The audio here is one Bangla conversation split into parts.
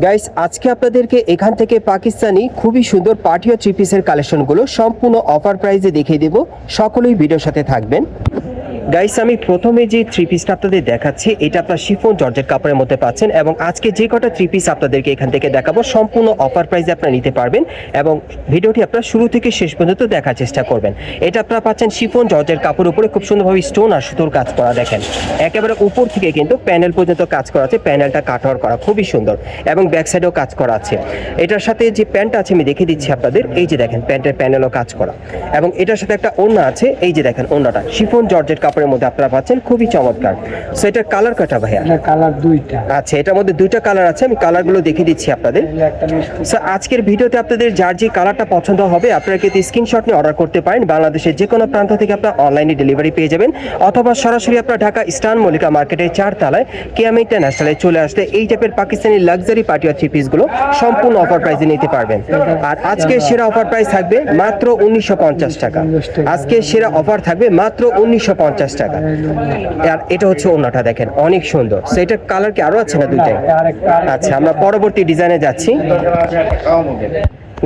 গাইস আজকে আপনাদেরকে এখান থেকে পাকিস্তানি খুবই সুন্দর পার্টিও থ্রি পিসের কালেকশনগুলো সম্পূর্ণ অফার প্রাইজে দেখিয়ে দেব। সকলেই ভিডিওর সাথে থাকবেন। গাইস আমি প্রথমে যে থ্রি পিসটা আপনাদের দেখাচ্ছি, এটা আপনার শিফন জর্জেট কাপড়ের মধ্যে পাচ্ছেন এবং আজকে যে কটা থ্রি পিস আপনাদেরকে এখান থেকে দেখাবো, সম্পূর্ণ অফার প্রাইসে আপনারা নিতে পারবেন এবং ভিডিওটি আপনারা শুরু থেকে শেষ পর্যন্ত দেখার চেষ্টা করবেন। এটা আপনারা পাচ্ছেন শিফন জর্জের কাপড় উপরে, খুব সুন্দরভাবে স্টোন আর সুতোর কাজ করা দেখেন। একেবারে উপর থেকে কিন্তু প্যানেল পর্যন্ত কাজ করা আছে প্যানেলটা কাটওয়ার করা, খুবই সুন্দর এবং ব্যাক সাইডেও কাজ করা আছে। এটার সাথে যে প্যান্ট আছে, আমি দেখিয়ে দিচ্ছি আপনাদের, এই যে দেখেন প্যান্টের প্যানেলও কাজ করা। এবং এটার সাথে একটা ওড়না আছে, এই যে দেখেন ওড়নাটা, শিফন জর্জেট কাপড়ের মধ্যে আপনারা পাচ্ছেন খুবই চমৎকার। সো এটার কালার কাটা ভাইয়া? কালার দুইটা। আচ্ছা এটার মধ্যে দুইটা কালার আছে আমি কালারগুলো দেখিয়ে দিচ্ছি আপনাদের। সো আজকের ভিডিওতে আপনাদের যার যে কালারটা পছন্দ হবে আপনারা কিন্তু স্ক্রিনশট নিয়ে অর্ডার করতে পারেন। বাংলাদেশের যে কোনো প্রান্ত থেকে আপনারা অনলাইনে ডেলিভারি পেয়ে যাবেন। অথবা সরাসরি আপনারা ঢাকা ইস্টার্ন মল্লিকা মার্কেটের চার তালায় কেএম ইন্টারন্যাশনালে চলে আসলে এই টাইপের পাকিস্তানি লাক্সারি পার্টি থ্রি পিসগুলো সম্পূর্ণ অফার প্রাইসে নিতে পারবেন। আর আজকে সেরা অফার প্রাইস থাকবে মাত্র উনিশশো পঞ্চাশ টাকা। আজকে সেরা অফার থাকবে মাত্র উনিশশো পঞ্চাশ পঞ্চাশ টাকা। আর এটা হচ্ছে ওনাটা দেখেন অনেক সুন্দর। সেটার কালার কি আরও আছে না দুইটাই? আচ্ছা আমরা পরবর্তী ডিজাইনে যাচ্ছি।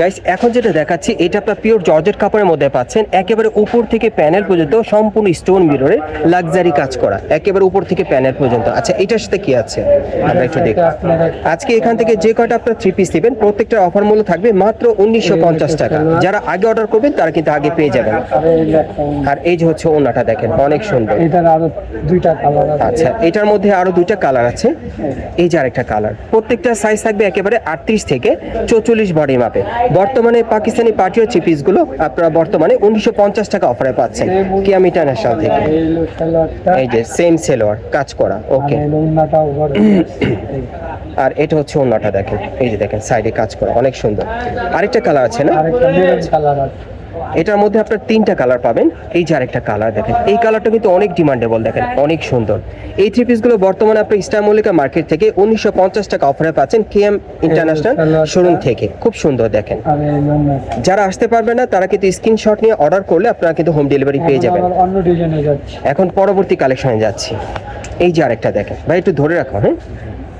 গাইস এখন যেটা দেখাচ্ছি এটা আপনার পিওর জর্জেট কাপড়ের মধ্যে পাচ্ছেন। একেবারে উপর থেকে প্যানেল পর্যন্ত সম্পূর্ণ স্টোন মিররে লাক্সারি কাজ করা। একেবারে উপর থেকে প্যানেল পর্যন্ত। আচ্ছা এটার সাথে কি আছে? আমরা একটু দেখি। আজকে এখান থেকে যে কয়টা আপনার থ্রি পিস নেবেন প্রত্যেকটার অফার মূল্য থাকবে মাত্র উনিশশো পঞ্চাশ টাকা। যারা আগে অর্ডার করবেন তারা কিন্তু আগে পেয়ে যাবেন। আর এই যে হচ্ছে ওনাটা দেখেন অনেক সুন্দর। এটার আরও দুইটা কালার আচ্ছা এটার মধ্যে আরও দুইটা কালার আছে। এই যে আরেকটা কালার প্রত্যেকটা সাইজ থাকবে একেবারে আটত্রিশ থেকে চৌচল্লিশ বডি মাপে বর্তমানে পাকিস্তানি পার্টিও চিপিসগুলো আপনারা বর্তমানে উনিশশো পঞ্চাশ টাকা অফারে পাচ্ছেন। কিয়াম ইন্টারন্যাশনাল থেকে। এই যে সেম সেলোয়ার কাজ করা ওকে আর এটা হচ্ছে অন্যটা দেখেন। এই যে দেখেন সাইডে কাজ করা, অনেক সুন্দর। আরেকটা কালার আছে না? এটার মধ্যে আপনার তিনটা কালার পাবেন। এই যে আরেকটা কালার দেখেন এই কালারটা কিন্তু অনেক ডিমান্ডেবল দেখেন অনেক সুন্দর। এই থ্রি পিসগুলো বর্তমানে আপনি স্টার মল্লিকা মার্কেট থেকে উনিশশো পঞ্চাশ টাকা অফারে পাচ্ছেন কে এম ইন্টারন্যাশনাল শোরুম থেকে। খুব সুন্দর দেখেন। যারা আসতে পারবে না তারা কিন্তু স্ক্রিনশট নিয়ে অর্ডার করলে আপনারা কিন্তু হোম ডেলিভারি পেয়ে যাবেন। এখন পরবর্তী কালেকশনে যাচ্ছি। এই যে আরেকটা দেখেন ভাই একটু ধরে রাখো হ্যাঁ?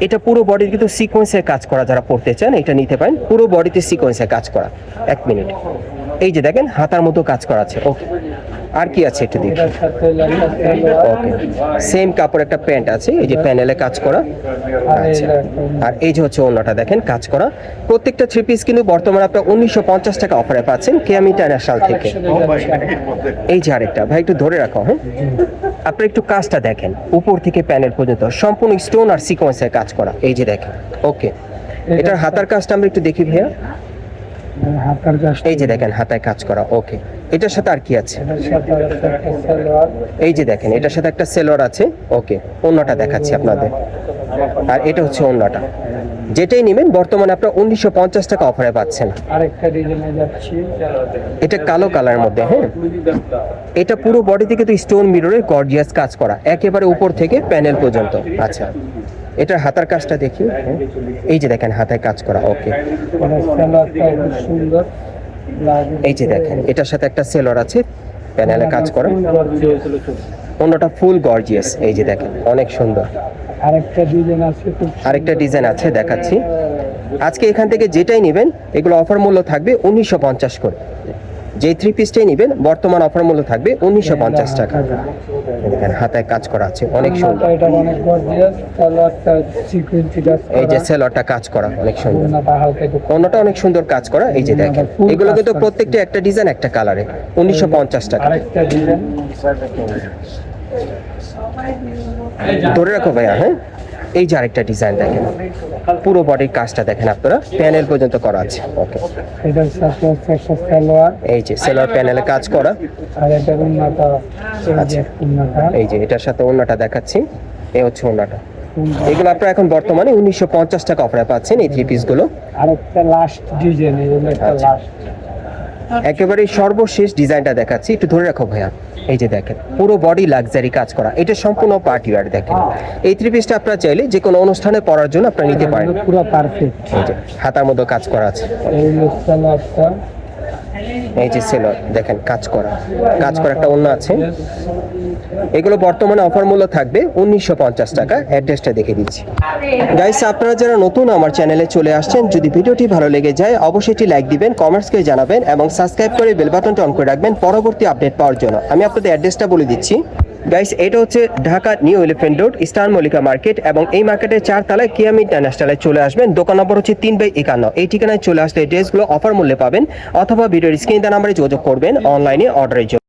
এটা পুরো বডির কিন্তু সিকোয়েন্সের কাজ করা যারা পড়তে চান এটা নিতে পারেন। পুরো বডিতে সিকোয়েন্সের কাজ করা। এক মিনিট এই যে দেখেন, হাতার মতো কাজ করা আছে। ওকে আর কি আছে একটু দেখি? ওকে সেম কাপড় একটা প্যান্ট আছে, এই যে প্যানেলে কাজ করা। আচ্ছা। আর এই যে হচ্ছে অন্যটা দেখেন, কাজ করা। প্রত্যেকটা থ্রি পিস কিন্তু বর্তমানে আপনার উনিশশো পঞ্চাশ টাকা অফারে পাচ্ছেন কেএম ইন্টারন্যাশনাল থেকে। এই যে আরেকটা, ভাই একটু ধরে রাখো হ্যাঁ? আপনি একটু কাজটা দেখেন, উপর থেকে প্যানেল পর্যন্ত, সম্পূর্ণ স্টোন আর সিকোয়েন্সের কাজ করা। এই যে দেখেন ওকে এটার হাতার কাজটা আমরা একটু দেখি ভাইয়া। এই যে দেখেন হাতায় কাজ করা ওকে এটার সাথে আর কি আছে? এই যে দেখেন এটার সাথে একটা সেলোয়ার আছে ওকে অন্যটা দেখাচ্ছি আপনাদের। আর এটা হচ্ছে অন্যটা। যেটাই নেবেন বর্তমানে আপনার উনিশশো পঞ্চাশ টাকা অফারে পাচ্ছেন। এটা কালো কালারের মধ্যে হ্যাঁ? এটা পুরো বডি থেকে তো স্টোন মিররের গর্জিয়াস কাজ করা একেবারে উপর থেকে প্যানেল পর্যন্ত। আচ্ছা। এটার হাতার কাজটা দেখি হ্যাঁ। এই যে দেখেন হাতায় কাজ করা ওকে। সুন্দর এই যে দেখেন এটার সাথে একটা সেলর আছে প্যানেলে কাজ করা। অন্যটা ফুল গর্জিয়াস এই যে দেখেন অনেক সুন্দর। আরেকটা ডিজাইন আছে আরেকটা ডিজাইন আছে দেখাচ্ছি। আজকে এখান থেকে যেটাই নেবেন এগুলো অফার মূল্য থাকবে উনিশশো পঞ্চাস করে। যে থ্রি পিসটাই নেবেন বর্তমান অফার মূল্য থাকবে উনিশশো পঞ্চাশ টাকা। দেখেন হাতায় কাজ করা আছে অনেক সুন্দর। এই যে সেলরটা কাজ করা অনেক সুন্দর। অন্যটা অনেক সুন্দর কাজ করা এই যে দেখেন। এগুলো কিন্তু প্রত্যেকটা একটা ডিজাইন একটা কালারে উনিশশো পঞ্চাশ টাকা। ধরে রাখো ভাইয়া হ্যাঁ? এই যে আরেকটা ডিজাইন দেখেন পুরো বডির কাজটা দেখেন আপনারা প্যানেল পর্যন্ত করা আছে। ওকে এই যে সেলর প্যানেলে কাজ করা। আর এটা ওড়নাটা এই যে ওড়নাটা এই যে এটার সাথে ওন্নাটা দেখাচ্ছি। এই হচ্ছে ওন্নাটা এগুলো আপনারা এখন বর্তমানে উনিশশো পঞ্চাশ টাকা অফারে পাচ্ছেন এই থ্রি পিসগুলো আরেকটা লাস্ট ডিজাইন একেবারে সর্বশেষ ডিজাইনটা দেখাচ্ছি। একটু ধরে রাখো ভাইয়া। এই যে দেখেন পুরো বডি লাক্সারি কাজ করা। এটা সম্পূর্ণ পার্টি ওয়ার দেখেন। এই থ্রি পিসটা আপনারা চাইলে যে কোনো অনুষ্ঠানে পরার জন্য আপনারা নিতে পারেন। পুরো পারফেক্ট হাতার মধ্যে কাজ করা আছে। এই এই যে সেলর, দেখেন, কাজ করা। কাজ করা একটা অন্য আছে। এগুলো বর্তমানে অফার মূল্য থাকবে উনিশশো পঞ্চাশ টাকা। অ্যাড্রেসটা দেখে দিচ্ছি। গাইস আপনারা যারা নতুন আমার চ্যানেলে চলে আসছেন, যদি ভিডিওটি ভালো লেগে যায়, অবশ্যই এটি লাইক দিবেন কমেন্টস করে জানাবেন, এবং সাবস্ক্রাইব করে বেল বাটনটা অন করে রাখবেন, পরবর্তী আপডেট পাওয়ার জন্য। আমি আপনাদের অ্যাড্রেসটা বলে দিচ্ছি। গাইস এটা হচ্ছে Dhaka new elephant road star Mallika market এবং এই মার্কেটের চার তলায় কিয়ামি ইন্টারন্যাশনালে চলে আসবেন। দোকান নম্বর হচ্ছে তিন বাই একান্ন। এই ঠিকানায় চলে আসলে ড্রেসগুলো অফার মূল্যে পাবেন অথবা ভিডিওর স্ক্রিন নাম্বারে যোগাযোগ করবেন অনলাইনে অর্ডারের জন্য।